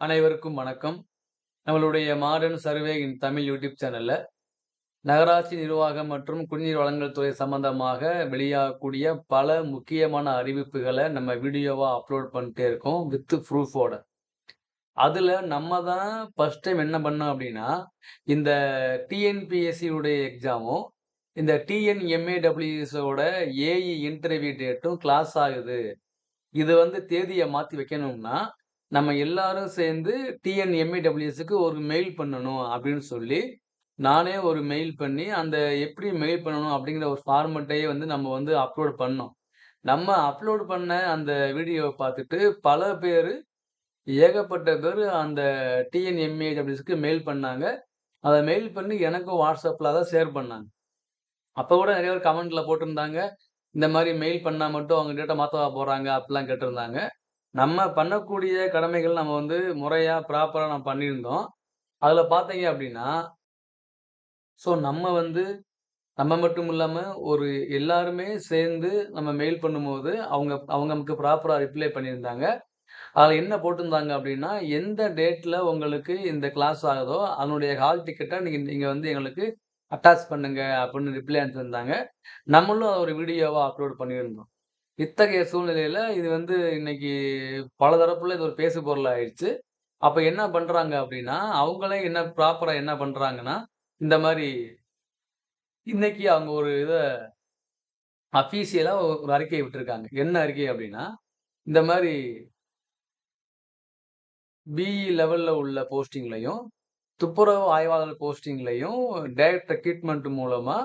அனைவருக்கும் வணக்கம். நம்மளுடைய modern survey in Tamil YouTube சேனலில் நகராட்சி நிர்வாகம் மற்றும் குடிநீர் வளங்கள் துறை சம்பந்தமாக வெளியாகக்கூடிய பல முக்கியமான அறிவிப்புகளை நம்ம வீடியோவாக அப்லோட் பண்ணிட்டே இருக்கோம். வித் ப்ரூஃபோட. அதில் நம்ம தான் ஃபஸ்ட் டைம் என்ன பண்ணோம் அப்படின்னா இந்த டிஎன்பிஎஸ்சியுடைய எக்ஸாமும், இந்த டிஎன்எம்ஏடபிள்யூஸோட ஏஇ இன்டர்வியூ டேட்டும் கிளாஸ் ஆகுது. இது வந்து தேதியை மாற்றி வைக்கணும்னா, நம்ம எல்லாரும் சேர்ந்து டிஎன்எம்ஏடபிள்யூஎஸ்க்கு ஒரு மெயில் பண்ணணும் அப்படின்னு சொல்லி, நானே ஒரு மெயில் பண்ணி, அந்த எப்படி மெயில் பண்ணணும் அப்படிங்கிற ஒரு ஃபார்மெட்டையே வந்து நம்ம வந்து அப்லோட் பண்ணோம். நம்ம அப்லோட் பண்ண அந்த வீடியோவை பார்த்துட்டு பல பேர் ஏகப்பட்ட பேர் அந்த டிஎன்எம்ஏடபிள்யூஎஸ்க்கு மெயில் பண்ணாங்க. அதை மெயில் பண்ணி எனக்கும் வாட்ஸ்அப்பில் தான் ஷேர் பண்ணாங்க. அப்போ கூட நிறைய பேர் கமெண்ட்டில் போட்டிருந்தாங்க. இந்த மாதிரி மெயில் பண்ணால் மட்டும் அவங்க டேட்டா மாற்றவா போகிறாங்க அப்படிலாம் கேட்டிருந்தாங்க. நம்ம பண்ணக்கூடிய கடமைகள் நம்ம வந்து முறையாக ப்ராப்பராக நம்ம பண்ணியிருந்தோம். அதில் பார்த்தீங்க அப்படின்னா ஸோ நம்ம வந்து நம்ம மட்டும் இல்லாமல் ஒரு எல்லாருமே சேர்ந்து நம்ம மெயில் பண்ணும்போது, அவங்க அவங்க நமக்கு ப்ராப்பராக ரிப்ளை பண்ணியிருந்தாங்க. அதில் என்ன போட்டிருந்தாங்க அப்படின்னா எந்த டேட்டில் உங்களுக்கு இந்த கிளாஸ் ஆகுதோ, அதனுடைய ஹால் டிக்கெட்டை நீங்கள் நீங்கள் வந்து எங்களுக்கு அட்டாச் பண்ணுங்க அப்படின்னு ரிப்ளை அனுப்பிச்சிருந்தாங்க. நம்மளும் ஒரு வீடியோவாக அப்லோட் பண்ணியிருந்தோம். இத்தகைய சூழ்நிலையில இது வந்து இன்னைக்கு பல தரப்புல இது ஒரு பேசு பொருள் ஆயிருச்சு. அப்ப என்ன பண்றாங்க அப்படின்னா அவங்களே என்ன ப்ராப்பரா என்ன பண்றாங்கன்னா, இந்த மாரி இன்னைக்கு அவங்க ஒரு இத அஃபிஷியலா ஒரு அறிக்கை விட்டுருக்காங்க. என்ன அறிக்கை அப்படின்னா இந்த மாரி பிஇ லெவல்ல உள்ள போஸ்டிங்லயும், துப்புரவு ஆய்வாளர் போஸ்டிங்லயும் டைரக்ட் ரெக்ரூட்மென்ட் மூலமா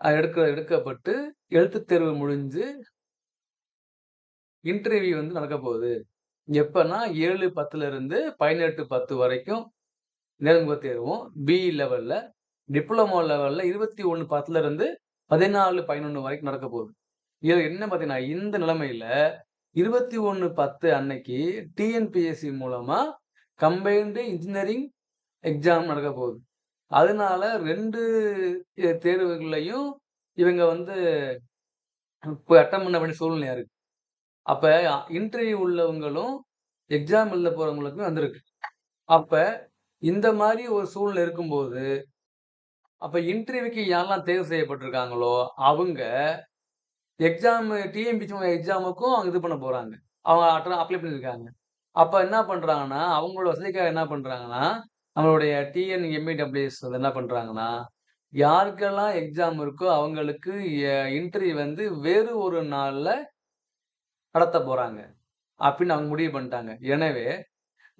அ எடுக்க எடுக்கப்பட்டு எழுத்துத் தேர்வு முடிஞ்சு இன்டர்வியூ வந்து நடக்க போகுது. எப்பன்னா 7/10ல இருந்து 18/10 வரைக்கும் நேர்முகத் தேர்வும், பிஇ லெவல்ல, டிப்ளமோ லெவல்ல 21/10ல இருந்து 14/11 வரைக்கும் நடக்க போகுது. இதுல என்ன பார்த்தீங்கன்னா, இந்த நிலைமையில 21/10 அன்னைக்கு டிஎன்பிஎஸ்சி மூலமா கம்பைன்டு இன்ஜினியரிங் எக்ஸாம் நடக்க போகுது. அதனால ரெண்டு தேர்வுகளையும் இவங்க வந்து இப்போ அட்டம் பண்ண வேண்டிய சூழ்நிலையா இருக்கு. அப்ப இன்டர்வியூ உள்ளவங்களும், எக்ஸாம் எழுத போறவங்களுக்கும் வந்திருக்கு. அப்ப இந்த மாதிரி ஒரு சூழ்நிலை இருக்கும்போது, அப்ப இன்டர்வியூக்கு யாரெல்லாம் தேர்வு செய்யப்பட்டிருக்காங்களோ, அவங்க எக்ஸாம் டிஎம்பிசி எக்ஸாமுக்கும் அவங்க இது பண்ண போறாங்க. அவங்க அட்ரா அப்ளை பண்ணியிருக்காங்க. அப்ப என்ன பண்றாங்கன்னா, அவங்களோட வசதிக்காக என்ன பண்றாங்கன்னா, நம்மளுடைய டிஎன் எம்இடபிள்யூஎஸ் வந்து என்ன பண்றாங்கன்னா, யாருக்கெல்லாம் எக்ஸாம் இருக்கோ அவங்களுக்கு இன்டர்வியூ வந்து வேறு ஒரு நாளில் நடத்தப் போகிறாங்க அப்படின்னு அவங்க முடிவு பண்ணிட்டாங்க. எனவே,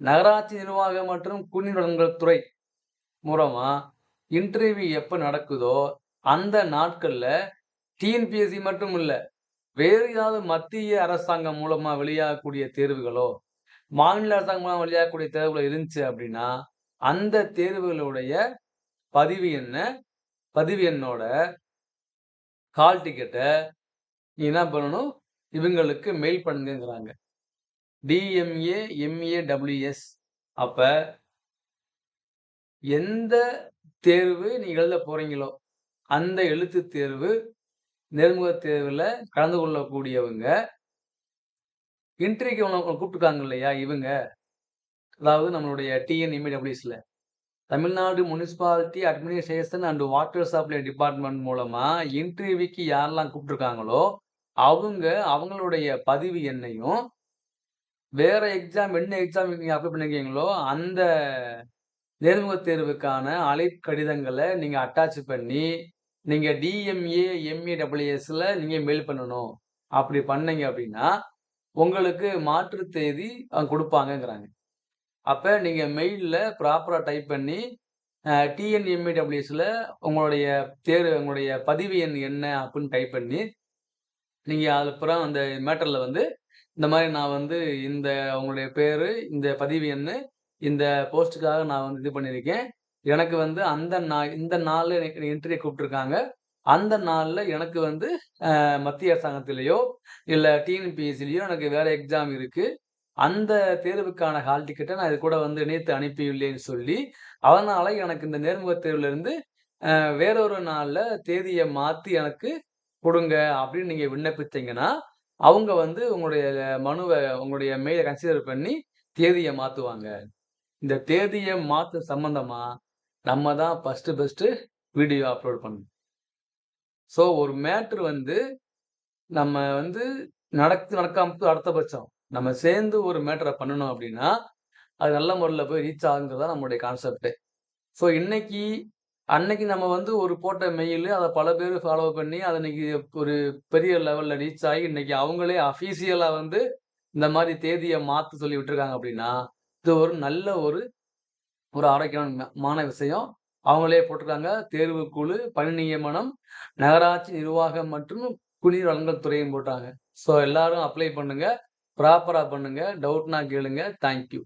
நகராட்சி நிர்வாகம் மற்றும் குடிநீர் வழங்கல் துறை மூலமாக இன்டர்வியூ எப்போ நடக்குதோ, அந்த நாட்களில் டிஎன்பிஎஸ்சி மட்டும் இல்லை வேறு ஏதாவது மத்திய அரசாங்கம் மூலமாக வெளியாகக்கூடிய தேர்வுகளோ, மாநில அரசாங்கம் மூலமா வெளியாகக்கூடிய தேர்வுகள் இருந்துச்சு அப்படின்னா அந்த தேர்வுகளுடைய பதிவு என்ன? பதிவு எண்ணோட ஹால் டிக்கெட்டை நீ என்ன பண்ணணும், இவங்களுக்கு மெயில் பண்ணுங்கிறாங்க டிஎம்ஏ, எம்ஏ டபிள்யூஎஸ் அப்ப எந்த தேர்வு நீங்க எழுத போறீங்களோ, அந்த எழுத்து தேர்வு, நேர்முக தேர்வில் கலந்து கொள்ளக்கூடியவங்க இன்டர்வியூக்கு உங்கள கூப்பிட்டுருக்காங்க இல்லையா இவங்க, அதாவது நம்மளுடைய டிஎன்எம்ஏடபிள்யூஎஸ்ல, Tamil Nadu municipality administration and water supply department மூலமாக இன்டர்வியூக்கு யாரெல்லாம் கூப்பிட்டுருக்காங்களோ அவங்க அவங்களுடைய பதிவு எண்ணையும், வேற எக்ஸாம் என்ன எக்ஸாம் நீங்க அப்ளை பண்ணிருக்கீங்களோ அந்த நேர்முகத் தேர்வுக்கான அழைக்கடிதங்கள நீங்க அட்டாச் பண்ணி, நீங்க டிஎம்ஏ, எம்ஏடபிள்யூஎஸ்ல நீங்க மெயில் பண்ணணும். அப்படி பண்ணீங்க அப்படின்னா உங்களுக்கு மாற்று தேதி அவங்க அப்போ அப்ப நீங்க மெயில்ல ப்ராப்பரா டைப் பண்ணி, டிஎன்எம்ஏ டிஎன்எம்ஏடபிள்யூஎஸ்ல உங்களுடைய தேர்வு உங்களுடைய பதிவு எண் என்ன அப்படின்னு டைப் பண்ணி, நீங்கள் அதுக்கப்புறம் அந்த மேட்டரில் வந்து, இந்த மாதிரி நான் வந்து இந்த அவங்களுடைய பேர் இந்த பதிவு எண்ணு, இந்த போஸ்ட்டுக்காக நான் வந்து இது பண்ணியிருக்கேன். எனக்கு வந்து அந்த நா இந்த நாளில் எனக்கு இன்டர்வியூ கூப்பிட்டுருக்காங்க அந்த நாளில் எனக்கு வந்து மத்திய அரசாங்கத்திலேயோ இல்லை டிஎன்பிஎஸ்சிலேயோ எனக்கு வேறு எக்ஸாம் இருக்குது அந்த தேர்வுக்கான ஹால் டிக்கெட்டை நான் இது கூட வந்து இணைத்து அனுப்பியுள்ளேன்னு சொல்லி, அதனால் எனக்கு இந்த நேர்முகத் தேர்வுலேருந்து வேறொரு நாளில் தேதியை மாற்றி எனக்கு கொடுங்க அப்படின்னு நீங்கள் விண்ணப்பித்தீங்கன்னா அவங்க வந்து உங்களுடைய மனுவை உங்களுடைய மெயிலை கன்சிடர் பண்ணி தேதியை மாற்றுவாங்க இந்த தேதியை மாற்று சம்மந்தமாக நம்ம தான் ஃபஸ்ட்டு ஃபஸ்ட்டு வீடியோ அப்லோட் பண்ணணும். ஸோ ஒரு மேட்டர் வந்து நம்ம வந்து நடத்து நடக்காம போது அடுத்த பட்சம். நம்ம சேர்ந்து ஒரு மேட்டரை பண்ணணும் அப்படின்னா அது நல்ல முறையில் போய் ரீச் ஆகுங்கிறது தான் நம்மளுடைய கான்செப்ட்டே. ஸோ இன்னைக்கு அன்னைக்கு நம்ம வந்து ஒரு போட்ட மெயிலு அதை பல பேர் ஃபாலோ பண்ணி, அதை இன்னைக்கு ஒரு பெரிய லெவலில் ரீச் ஆகி, இன்னைக்கு அவங்களே அஃபீஷியலாக வந்து இந்த மாதிரி தேதியை மாற்ற சொல்லி விட்டுருக்காங்க அப்படின்னா இது ஒரு நல்ல ஒரு ஒரு ஆரோக்கியமான விஷயம். அவங்களே போட்டுருக்காங்க. தேர்வுக்குழு, பணி நியமனம், நகராட்சி நிர்வாகம் மற்றும் குடிநீர் வழங்கல் துறையும் போட்டாங்க. ஸோ எல்லாரும் அப்ளை பண்ணுங்க. ப்ராப்பராக பண்ணுங்க. டவுட்னா கேளுங்க. Thank you.